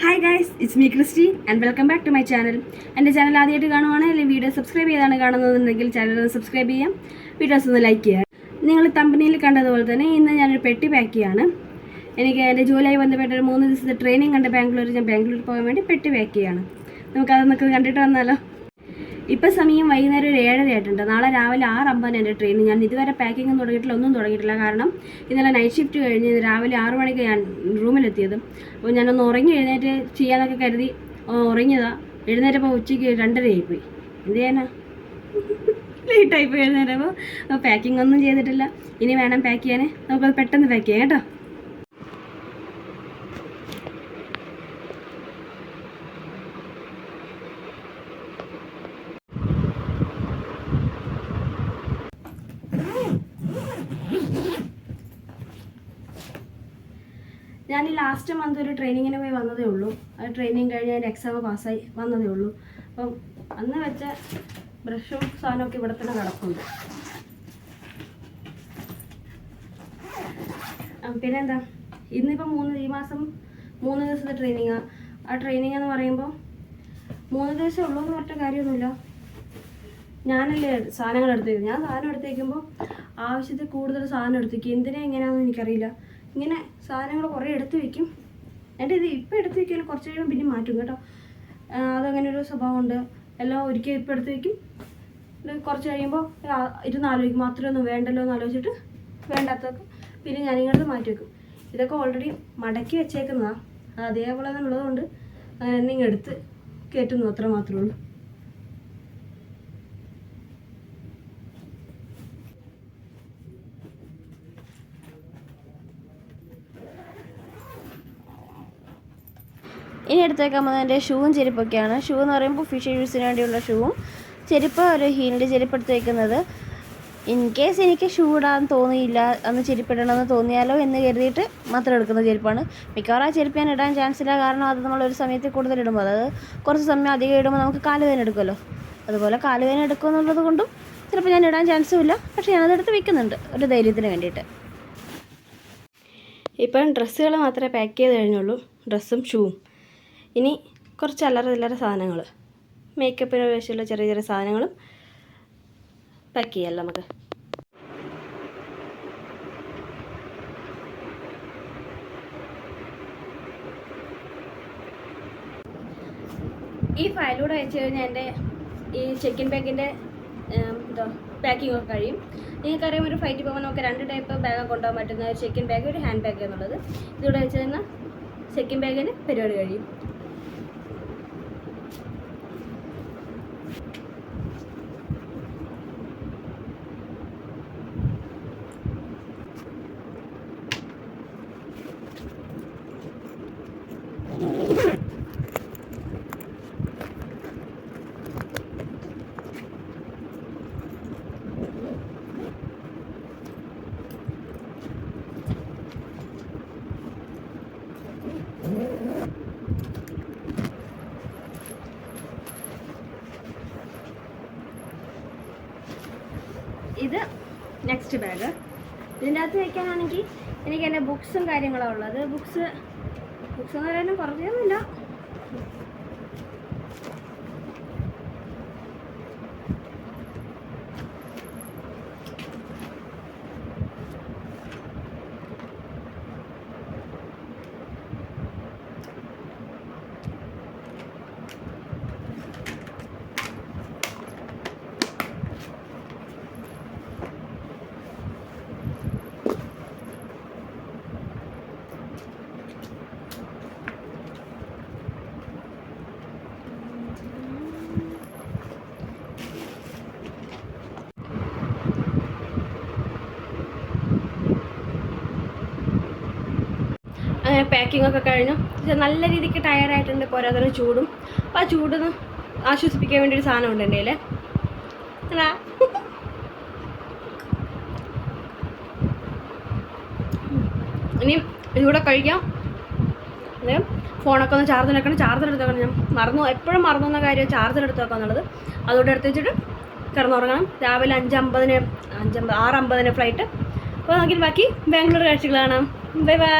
Hi guys it's me Christy and welcome back to my channel എന്റെ channel ആദ്യമായിട്ട് കാണുവാണെങ്കിൽ അല്ലെങ്കിൽ വീഡിയോ സബ്സ്ക്രൈബ് ചെയ്താണ് കാണുന്നതെന്നുണ്ടെങ്കിൽ ചാനൽ സബ്സ്ക്രൈബ് ചെയ്യാം. വീഡിയോസ് ഒന്ന് ലൈക്ക് ചെയ്യാം. നിങ്ങൾ കമ്പനിയിൽ കണ്ടതുപോലെ തന്നെ ഇന്ന് ഞാനൊരു പെട്ടി പാക്ക് ചെയ്യാണ്. എനിക്ക് എന്റെ ജോലിയായി ബന്ധപ്പെട്ട ഒരു മൂന്ന് ദിവസത്തെ ട്രെയിനിങ് കണ്ട് ബാംഗ്ലൂർ ഞാൻ ബാംഗ്ലൂർ പോകാൻ വേണ്ടി പെട്ടി പാക്ക് ചെയ്യാണ്. നമുക്കതൊന്നൊക്കെ കണ്ടിട്ട് വന്നാലോ? ഇപ്പം സമയം വൈകുന്നേരം ഒരു ഏഴര ആയിട്ടുണ്ട്. നാളെ രാവിലെ ആറ് അമ്പതിന് എന്റെ ട്രെയിൻ ഞാൻ ഇതുവരെ പാക്കിംഗ് തുടങ്ങിയിട്ടില്ല ഒന്നും തുടങ്ങിയിട്ടില്ല. കാരണം ഇന്നലെ നൈറ്റ് ഷിഫ്റ്റ് കഴിഞ്ഞ് രാവിലെ ആറ് മണിക്ക് ഞാൻ റൂമിലെത്തിയത് അപ്പോൾ ഞാനൊന്ന് ഉറങ്ങി എഴുന്നേറ്റ് ചെയ്യാന്നൊക്കെ കരുതി ഉറങ്ങിയതാ. എഴുന്നേറ്റപ്പോൾ ഉച്ചയ്ക്ക് രണ്ടരയായി പോയി എന്ത് ചെയ്യാനാ? ലേറ്റായി പോയി എഴുന്നേറ്റപ്പോൾ പാക്കിംഗ് ഒന്നും ചെയ്തിട്ടില്ല. ഇനി വേണം പാക്ക് ചെയ്യാൻ നമുക്കത് പെട്ടെന്ന് പാക്ക് ചെയ്യാം കേട്ടോ? ഞാൻ ഈ ലാസ്റ്റ് മന്ത് ഒരു ട്രെയിനിങ്ങിന് പോയി വന്നതേ ഉള്ളൂ. ആ ട്രെയിനിങ് കഴിഞ്ഞ് അതിന്റെ എക്സാം പാസ്സായി വന്നതേ ഉള്ളൂ. അപ്പം അന്ന് വെച്ച ബ്രഷും സാധനമൊക്കെ ഇവിടെ തന്നെ കിടപ്പുണ്ട്. പിന്നെന്താ? ഇന്നിപ്പോൾ മൂന്ന് ഈ മാസം മൂന്ന് ദിവസത്തെ ട്രെയിനിങ്ങാണ് ആ. ട്രെയിനിങ് എന്ന് പറയുമ്പോൾ മൂന്ന് ദിവസം ഉള്ളൂ എന്ന് പറഞ്ഞിട്ട് കാര്യമൊന്നുമില്ല. ഞാനല്ലേ സാധനങ്ങൾ എടുത്തേക്കും ഞാൻ സാധനം എടുത്തേക്കുമ്പോൾ ആവശ്യത്തിൽ കൂടുതൽ സാധനം എടുത്തേക്കും എന്തിനാ എങ്ങനെയാണെന്ന് എനിക്കറിയില്ല. ഇങ്ങനെ സാധനങ്ങൾ കുറേ എടുത്ത് വെക്കും. എന്നിട്ട് ഇത് ഇപ്പം എടുത്ത് വെക്കാൻ കുറച്ച് കഴിയുമ്പോൾ പിന്നെ മാറ്റും കേട്ടോ. അതങ്ങനെ ഒരു സ്വഭാവമുണ്ട്. എല്ലാം ഒരിക്കൽ ഇപ്പം എടുത്ത് ഇത് കുറച്ച് കഴിയുമ്പോൾ ഇരുന്ന് ആലോചിക്കും മാത്രമേ ഒന്നും വേണ്ടല്ലോ എന്ന് ആലോചിച്ചിട്ട് വേണ്ടാത്തൊക്കെ പിന്നെ ഞാനിങ്ങോട്ട് മാറ്റി വെക്കും. ഇതൊക്കെ ഓൾറെഡി മടക്കി വെച്ചേക്കുന്നതാണ് അത് അതേപോലെ തന്നെ ഉള്ളതുകൊണ്ട് അങ്ങനെ എന്തെങ്കിലും എടുത്ത് കയറ്റുന്നു അത്ര മാത്രമേ ഉള്ളൂ. ഇനി എടുത്തേക്കാൻ പോകുന്നത് എന്റെ ഷൂവും ചെരുപ്പൊക്കെയാണ്. ഷൂ എന്ന് പറയുമ്പോൾ ഫിഷ് യൂസിന് വേണ്ടിയുള്ള ഷൂവും. ചെരുപ്പ് ഒരു ഹീലിന്റെ ചെരുപ്പ് എടുത്ത് വയ്ക്കുന്നത് ഇൻ കേസ് എനിക്ക് ഷൂ ഇടാൻ തോന്നിയില്ല അന്ന് ചെരുപ്പിടണമെന്ന് തോന്നിയാലോ എന്ന് കരുതിയിട്ട് മാത്രം എടുക്കുന്ന ചെരുപ്പാണ്. മിക്കവാറും ആ ചെരുപ്പ് ഞാൻ ഇടാൻ ചാൻസ് ഇല്ല. കാരണം അത് നമ്മൾ ഒരു സമയത്ത് കൂടുതൽ ഇടുമ്പോൾ അതായത് കുറച്ച് സമയം അധികം ഇടുമ്പോൾ നമുക്ക് കാലുവേദന എടുക്കുമല്ലോ. അതുപോലെ കാലുവേദന എടുക്കുമെന്നുള്ളത് കൊണ്ടും ചിലപ്പോൾ ഞാൻ ഇടാൻ ചാൻസും ഇല്ല. പക്ഷേ ഞാനതെടുത്ത് വെക്കുന്നുണ്ട് ഒരു ധൈര്യത്തിന് വേണ്ടിയിട്ട്. ഇപ്പം ഡ്രസ്സുകൾ മാത്രമേ പാക്ക് ചെയ്ത് കഴിഞ്ഞുള്ളൂ. ഡ്രസ്സും ഷൂവും ഇനി കുറച്ച് അല്ലറ ചില്ലറ സാധനങ്ങൾ. മേക്കപ്പിന് ആവശ്യമുള്ള ചെറിയ ചെറിയ സാധനങ്ങളും പാക്ക് ചെയ്യാമല്ലോ നമുക്ക്. ഈ ഫയലൂടെ വെച്ച് കഴിഞ്ഞാൽ എന്റെ ഈ ചെക്കിൻ ബാഗിന്റെ എന്തോ പാക്കിംഗ് ഒക്കെ കഴിയും. നിങ്ങൾക്കറിയാം ഒരു ഫ്ലൈറ്റ് പോകുമ്പോൾ നമുക്ക് രണ്ട് ടൈപ്പ് ബാഗ് കൊണ്ടുപോകാൻ പറ്റുന്ന ഒരു ചെക്കിൻ ബാഗ് ഒരു ഹാൻഡ് ബാഗ് എന്നുള്ളത്. ഇതിലൂടെ വെച്ച് കഴിഞ്ഞാൽ ചെക്കിൻ ബാഗിന് പരിപാടി കഴിയും. ഇത് നെക്സ്റ്റ് ബാഗ് ഇതിന്റെ അകത്ത് വയ്ക്കാനാണെങ്കിൽ എനിക്ക് എന്റെ ബുക്സും കാര്യങ്ങളാണ് ഉള്ളത്. ബുക്സ് ബുക്സ് എന്ന് പറയാനും കുറച്ചൊന്നുമില്ല അങ്ങനെ പാക്കിംഗ് ഒക്കെ കഴിഞ്ഞു. നല്ല രീതിക്ക് ടയർഡായിട്ടുണ്ട് പോരാതെ ചൂടും. അപ്പോൾ ആ ചൂട് ആശ്വസിപ്പിക്കാൻ വേണ്ടി ഒരു സാധനം ഉണ്ട് എന്റെ കയ്യിൽ ഇനി ഇതുകൂടെ കഴിക്കാം. ഫോണൊക്കെ ഒന്ന് ചാർജ് എടുക്കണം ചാർജർ എടുത്ത് വെക്കണം. ഞാൻ മറന്നു എപ്പോഴും മറന്നു എന്ന കാര്യം ചാർജർ എടുത്ത് വെക്കുക എന്നുള്ളത്. അതുകൊണ്ട് എടുത്ത് വെച്ചിട്ട് കിടന്നുറങ്ങണം. രാവിലെ അഞ്ചമ്പതിന് അഞ്ചമ്പത് ആറ് അമ്പതിന് ഫ്ലൈറ്റ് അപ്പോൾ നോക്കിയിട്ട് ബാക്കി ബാംഗ്ലൂർ കാഴ്ചകളാണ് ബൈ ബൈ